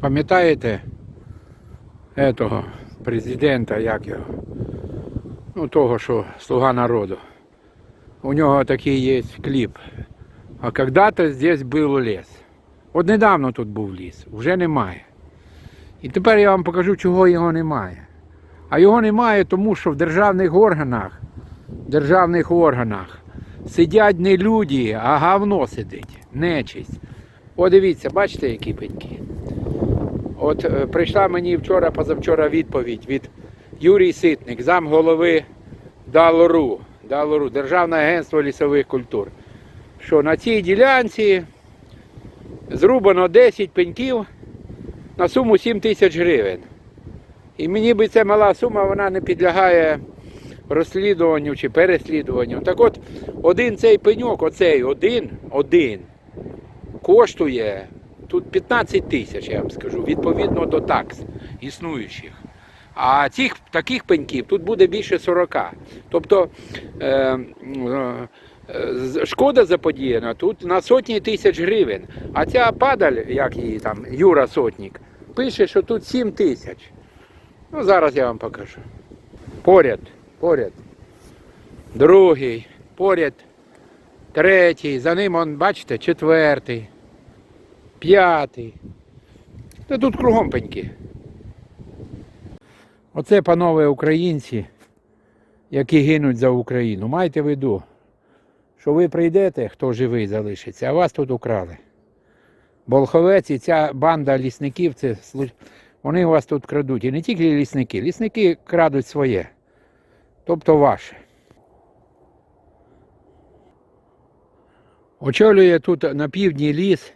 Пам'ятаєте этого президента, як його? Ну, того, що слуга народу. У нього такий є кліп. А когда-то здесь був ліс. От недавно тут був ліс, вже немає. І тепер я вам покажу, чого його немає. А його немає, тому що в державних органах, в державних органах сидять не люди, а говно сидить, нечисть. О, дивіться, бачите, які пеньки? От е, прийшла мені вчора, позавчора відповідь від Юрій Ситник, зам голови ДАЛРУ, ДАЛРУ, Державне агентство лісових культур. Що на цій ділянці зрубано 10 пеньків на суму 7 тисяч гривень. І мені би ця мала сума, вона не підлягає розслідуванню чи переслідуванню. Так от, один цей пеньок, оцей один, один, коштує тут 15 тисяч, я вам скажу, відповідно до такс існуючих. А цих таких пеньків тут буде більше 40. Тобто е, е, шкода заподіяна тут на сотні тисяч гривень. А ця падаль, як її там, Юра Сотник, пише, що тут 7 тисяч. Ну, зараз я вам покажу. Поряд, поряд. Другий, поряд, третій, за ним, он, бачите, четвертий, п'ятий. Та тут кругом пеньки. Оце, панове українці, які гинуть за Україну. Майте в виду, що ви прийдете, хто живий залишиться, а вас тут украли. Болховець і ця банда лісників, це, вони вас тут крадуть. І не тільки лісники, лісники крадуть своє, тобто ваше. Очолює тут на півдні ліс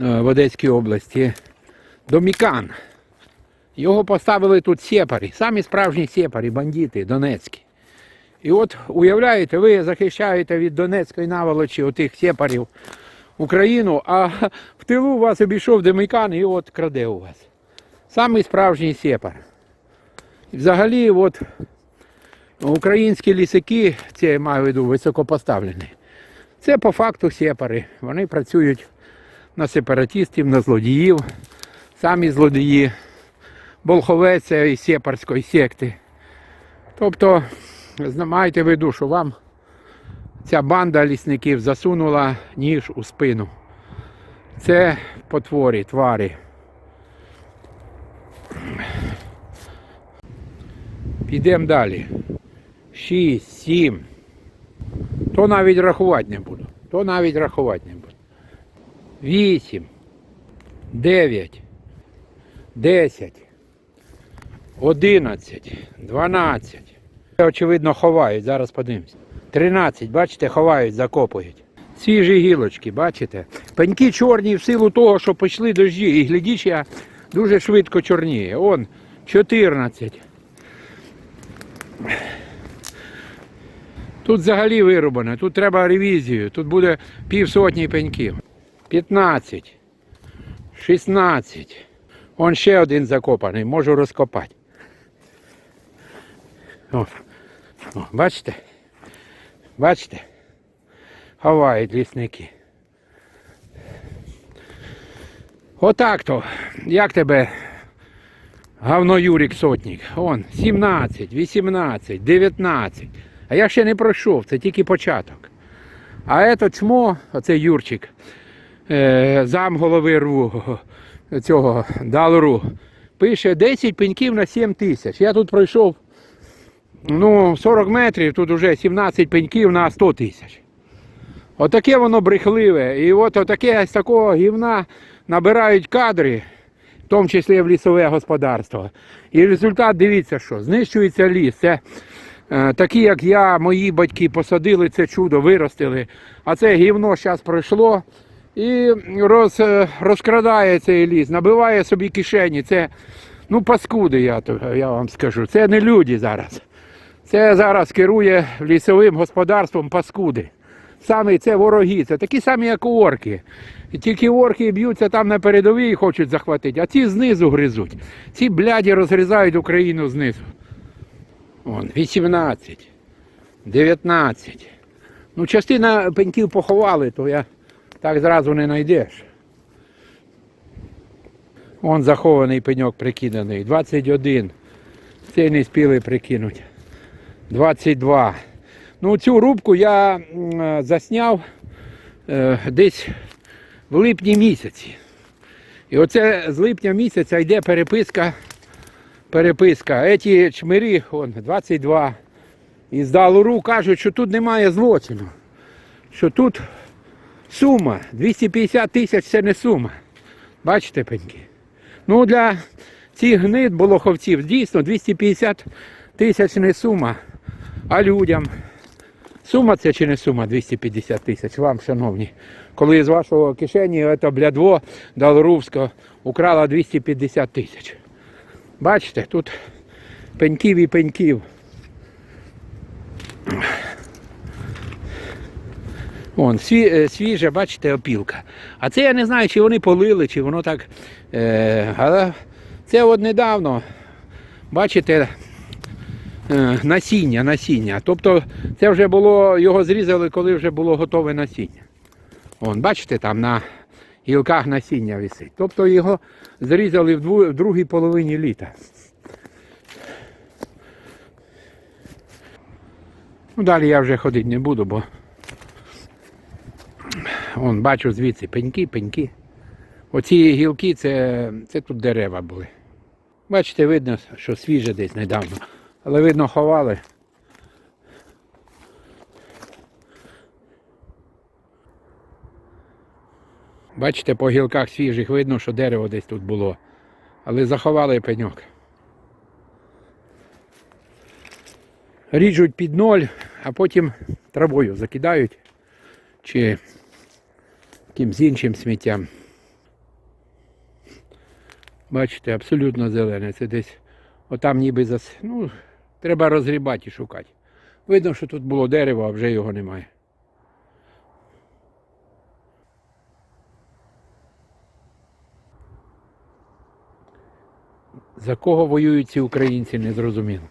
в Одеській області Домікан. Його поставили тут сепари, самі справжні сепари, бандити донецькі. І от уявляєте, ви захищаєте від Донецької наволочі отих сепарів Україну, а в тилу вас обійшов Домікан і от краде у вас. Самий справжній сепар. Взагалі, от українські лісики, це я маю в виду високопоставлені, це по факту сепари. Вони працюють на сепаратистів, на злодіїв, самі злодії, Болховець і сепарської секти. Тобто, зна- майте в виду, що вам ця банда лісників засунула ніж у спину. Це потворі, тварі. Підемо далі. Шість, сім. То навіть рахувати не буду. То навіть рахувати не буду. Вісім. Дев'ять. Десять. Одинадцять. Дванадцять. Очевидно, ховають. Зараз подивимось. Тринадцять. Бачите, ховають, закопують. Свіжі гілочки, бачите? Пеньки чорні в силу того, що пішли дощі. І глядіть, я дуже швидко чорніє. Он 14. Тут взагалі вирубане, тут треба ревізію, тут буде півсотні пеньків. 15, 16. Он ще один закопаний, можу розкопати. О, о, бачите? Бачите? Ховають лісники. Отак то. Як тебе Гавно Юрік Сотник. Он 17, 18, 19. А я ще не пройшов, це тільки початок. А це чмо, оце Юрчик, зам голови РУ, цього Далру, пише 10 пеньків на 7 тисяч. Я тут пройшов ну, 40 метрів, тут вже 17 пеньків на 100 тисяч. Отаке воно брехливе. І от отаке з такого гівна набирають кадри, в тому числі в лісове господарство. І результат, дивіться, що знищується ліс. Це е, такі, як я, мої батьки посадили це чудо, виростили. А це гівно зараз пройшло і роз, розкрадає цей ліс, набиває собі кишені. Це ну паскуди, я, я вам скажу. Це не люди зараз. Це зараз керує лісовим господарством паскуди. Саме це вороги, це такі самі, як орки. І тільки орки б'ються там на передовій і хочуть захватити, а ці знизу гризуть. Ці бляді розгризають Україну знизу. Вон, 18, 19. Ну, частина пеньків поховали, то я так зразу не знайдеш. Вон захований пеньок прикиданий. 21. Цей не спіли прикинути. 22. Ну, цю рубку я засняв е, десь в липні місяці. І оце з липня місяця йде переписка. Переписка. Еті чмирі, он, 22. І з Далуру кажуть, що тут немає злочину. Що тут сума. 250 тисяч це не сума. Бачите, пеньки? Ну, для цих гнид болоховців дійсно 250 тисяч не сума. А людям. Сума це чи не сума 250 тисяч вам, шановні. Коли з вашого кишені це блядво Далорувського украла 250 тисяч. Бачите, тут пеньків і пеньків. Вон, е, свіжа, бачите, опілка. А це я не знаю, чи вони полили, чи воно так. Е, але це от недавно, бачите, е, насіння, насіння. Тобто це вже було, його зрізали, коли вже було готове насіння. Вон, бачите, там на гілках насіння висить. Тобто його зрізали в, дву, в другій половині літа. Ну, далі я вже ходити не буду, бо Вон, бачу звідси пеньки, пеньки. Оці гілки це, це тут дерева були. Бачите, видно, що свіже десь недавно. Але видно ховали. Бачите, по гілках свіжих видно, що дерево десь тут було. Але заховали пеньок. Ріжуть під ноль, а потім травою закидають чи якимсь іншим сміттям. Бачите, абсолютно зелене. Це десь отам ніби зас... Ну, треба розгрібати і шукати. Видно, що тут було дерево, а вже його немає. За кого воюють ці українці, не зрозуміло.